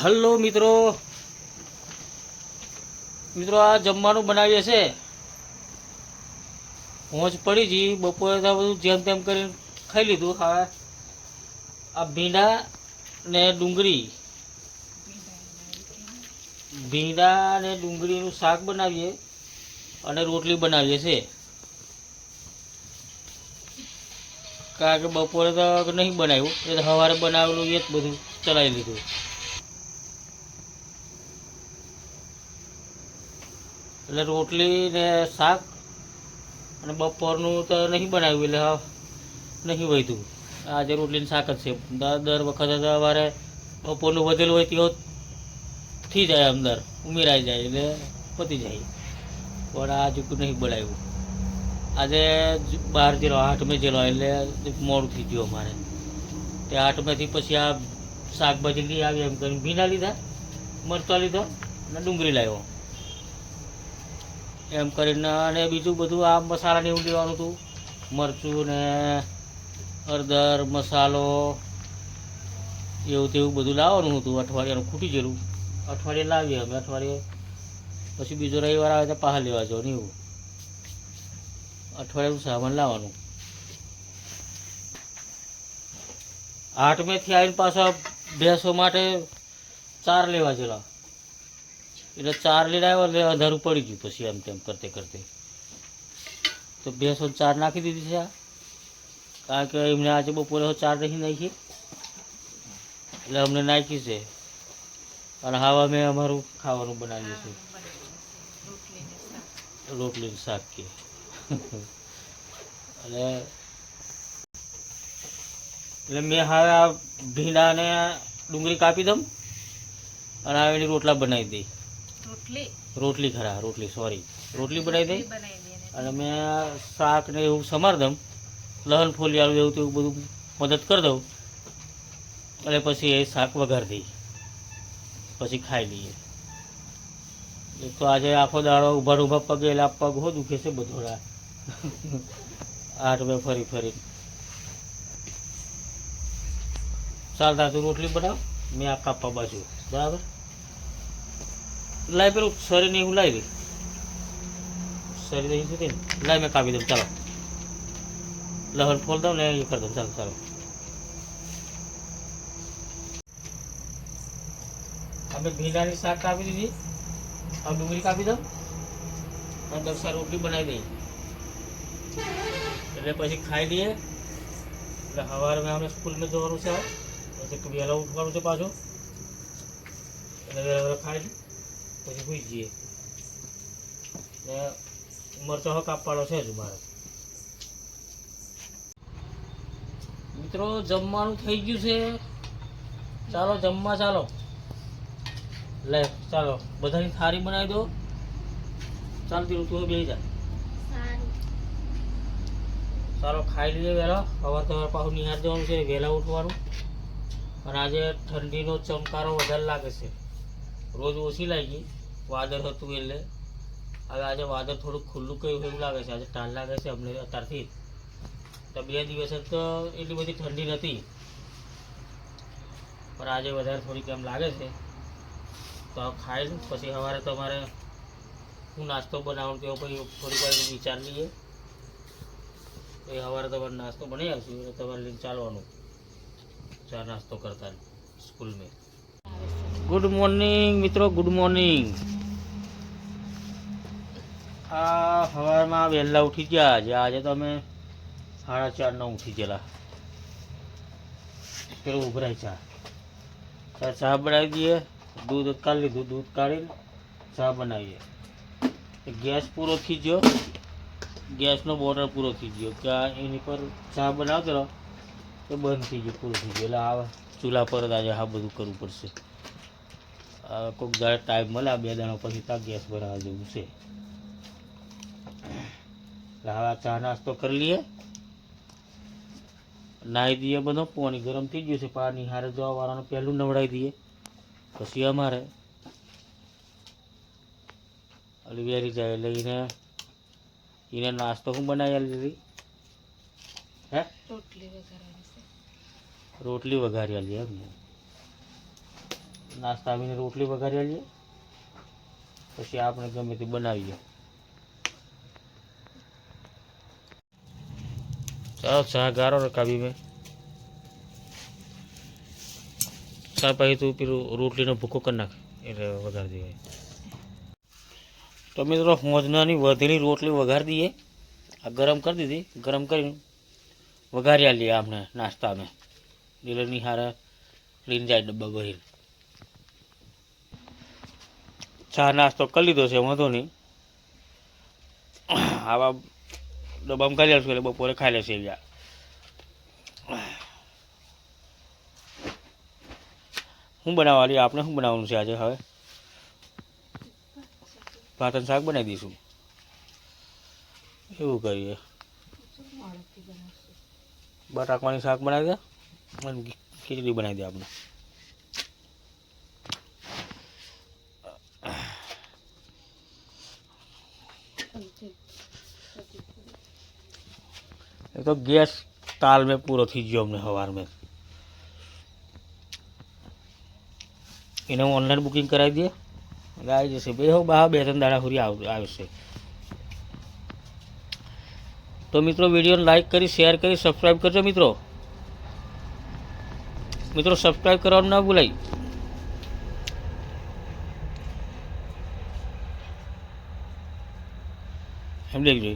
Hello મિત્રો. મિત્રો, આ જમવાનું બનાવીએ છે. હોંચ પડી જઈ બપોરે તો બધું જેમ તેમ કરીને ખાઈ લીધું હવે આ ભીંડા ને ડુંગળી. ભીંડા ને ડુંગળીનું શાક બનાવીએ અને રોટલી બનાવીએ છે. કારણ કે બપોરે તો નહીં બનાવ્યું. એ સવારે બનાવેલું એ જ બધું ચલાવી લીધું. એટલે રોટલી ને શાક અને બપોરનું તો નહીં બનાવ્યું એટલે નહીં વધ્યું. આજે રોટલી ને શાક જ છે. દર વખતે સવારે બપોરનું વધેલું હોય તેઓ થઈ જાય અંદર ઉમેરાઈ જાય એટલે પતી જાય. પણ આ ચૂકું નહીં બનાવ્યું. આજે જ બહાર જેલો, આઠમે જેલો એટલે મોડું થઈ ગયું અમારે. તે આઠમેથી પછી આ શાકભાજી લઈ આવી એમ કરીને ભીના લીધા, મરચા લીધો અને ડુંગળી લાવ્યો. એમ કરીને અને બીજું બધું આ મસાલાને એવું લેવાનું હતું. મરચું ને હળદર, મસાલો એવું તેવું બધું લાવવાનું હતું અઠવાડિયાનું, ખૂટી ગયેલું. અઠવાડિયે લાવીએ અમે, અઠવાડિયે. પછી બીજો રવિવાર આવે તો પાહા લેવા જાવ ને એવું. અઠવાડિયાનું સામાન લાવવાનું. આઠમેથી આવીને પાછા ભેંસો માટે ચાર લેવા ગયેલા એટલે ચાર આવ્યો એટલે અંધારું પડી ગયું પછી એમ તેમ કરતે કરતે. તો ભેંસો ચાર નાખી દીધી છે આ. કારણ કે એમને આજે બપોરે ચાર નહીં નાખી એટલે અમને નાખી છે. અને હાવા મેં અમારું ખાવાનું બનાવીએ છીએ. રોટલી શાક. કે. એટલે એટલે મેં હવે આ ભીંડા ને ડુંગળી કાપી દઉં. અને આવીને રોટલા બનાવી દઈ. રોટલી. રોટલી ખરા રોટલી સોરી રોટલી બનાવી દઈ અને મેં શાક ને એવું સમાર દઉં લહન ફોલી ફોલિયાળું એવું તેવું બધું મદદ કરી દઉં અને પછી એ શાક વઘાર દઈ. પછી ખાઈ લઈએ. એક તો આજે આખો દાડો ઊભા ઊભા પગે એટલે પગ હો દુખે છે બધો આઠ બે ફરી ફરી. ચાલતા તું રોટલી બનાવ મેં આ કાપવા બાજુ. બરાબર? લાય પેલું શરીરને એવું લાવી શરીર અહીં સુધી ને. મેં કાપી દઉં, ચાલો. લહર ફોલ દઉં ને એ કરી દઉં, ચાલો ચાલો. અમે ભીંડાની શાક કાપી દીધી. હવે ડુંગળી કાપી દઉં. અને દરસા રોટલી બનાવી દઈએ. એટલે પછી ખાઈ લઈએ. એટલે સવારે મેં અમે સ્કૂલમાં જવાનું છે પછી વહેલા ઉઠવાનું છે પાછું. એટલે વહેલા વહેલા ખાઈ લઈ પછી ભૂઈ જઈએ. ને મરચો હક કાપવાનો છે જ મારે. મિત્રો જમવાનું થઈ ગયું છે. ચાલો જમવા ચાલો. લે ચાલો બધાની થાળી બનાવી દો. ચાલતી ઋતુ બે જા. ચાલો ખાઈ લઈએ વહેલા. સવાર સવાર પાછું નિહાર જવાનું છે વહેલા ઉઠવાનું. અને આજે ઠંડીનો ચમકારો વધારે લાગે છે. રોજ ઓછી લાગી. વાદળ હતું એટલે. હવે આજે વાદળ થોડુંક ખુલ્લું કયું એવું લાગે છે. આજે ટાળ લાગે છે અમને અત્યારથી. જ. તો બે દિવસ તો એટલી બધી ઠંડી નથી. પણ આજે વધારે થોડીક એમ લાગે છે. તો હવે ખાઈ લઉં. પછી સવારે તમારે હું નાસ્તો બનાવું તેવો પછી થોડીક વાર વિચાર લઈએ. તો એ સવારે તમારે નાસ્તો બનાવી આવશું એટલે તમારે લઈને ચાલવાનું. ચા નાસ્તો કરતા સ્કૂલ મેં ગુડ મોર્નિંગ મિત્રો. ગુડ મોર્નિંગ આ સવારમાં વહેલા ઉઠી ગયા. આજે આજે તો અમે સાડા ચારના ઉઠી ગયેલા. પેલું ઉભરાય ચા. ચા ચા બનાવી દઈએ. દૂધ કાઢી લીધું. દૂધ કાઢીને ચા બનાવીએ. ગેસ પૂરો થઈ ગયો. ગેસનો બોર્ડર પૂરો થઈ ગયો. કે આ એની પર ચા બનાવતો તો બંધ થઈ ગયો, પૂરો થઈ ગયો. એટલે આ ચૂલા પર જ આજે આ બધું કરવું પડશે. કોઈક જ્યારે ટાઈમ મળે, આ બે દાણા પછી ત્યાં ગેસ ભરાવા જેવું છે. આ ચા નાસ્તો કરી લઈએ. નાહી દઈએ બધો પાણી ગરમ થઈ ગયું છે. પાણી હારે જવા વાળાનું પહેલું નવડાવી દઈએ. પછી અમારે વેરી જાય એટલે એને એને નાસ્તો હું બનાવી લીધી હે? રોટલી રોટલી વઘારી આલી એમ નાસ્તા આવીને રોટલી વઘારી લઈએ પછી આપણે ગમે તે બનાવીએ. ચાલો ચા ગારો રકાવી મેં. સા પછી તું પેલું રોટલીનો ભૂકો કરી નાખ. એટલે વઘારી દઈએ તો મિત્રો હોંજનાની વધેલી રોટલી વઘારી દઈએ. આ ગરમ કરી દીધી. ગરમ કરીને વઘારી લઈએ આપણે અમે ડીલરની હારે લઈને જાય ડબ્બા ભરી ચા નાસ્તો કરી લીધો છે, વાંધો નહીં. આવા ડબ્બામાં ખાઈ લેશું એટલે બપોરે ખાઈ લેશે યાર શું બનાવવાની આપણે શું બનાવવાનું છે આજે હવે? ભાત શાક બનાવી દઈશું. એવું કરીએ. બટાકવાની શાક બનાવી દે અને ખીચડી બનાવી દે આપણે. એ તો ગેસ તાલ મેં પૂરો થઈ ગયો અમને સવાર મેં. એને ઓનલાઈન બુકિંગ કરાવી દઈએ આવી જશે. બે હો, બા, બે, ત્રણ દાડા સુધી આવ, આવશે. તો મિત્રો, વિડીયોને લાઈક કરી શેર કરી સબસ્ક્રાઈબ કરજો મિત્રો. મિત્રો સબસ્ક્રાઈબ કરવાનું ના ભૂલાય. એમ દેખજો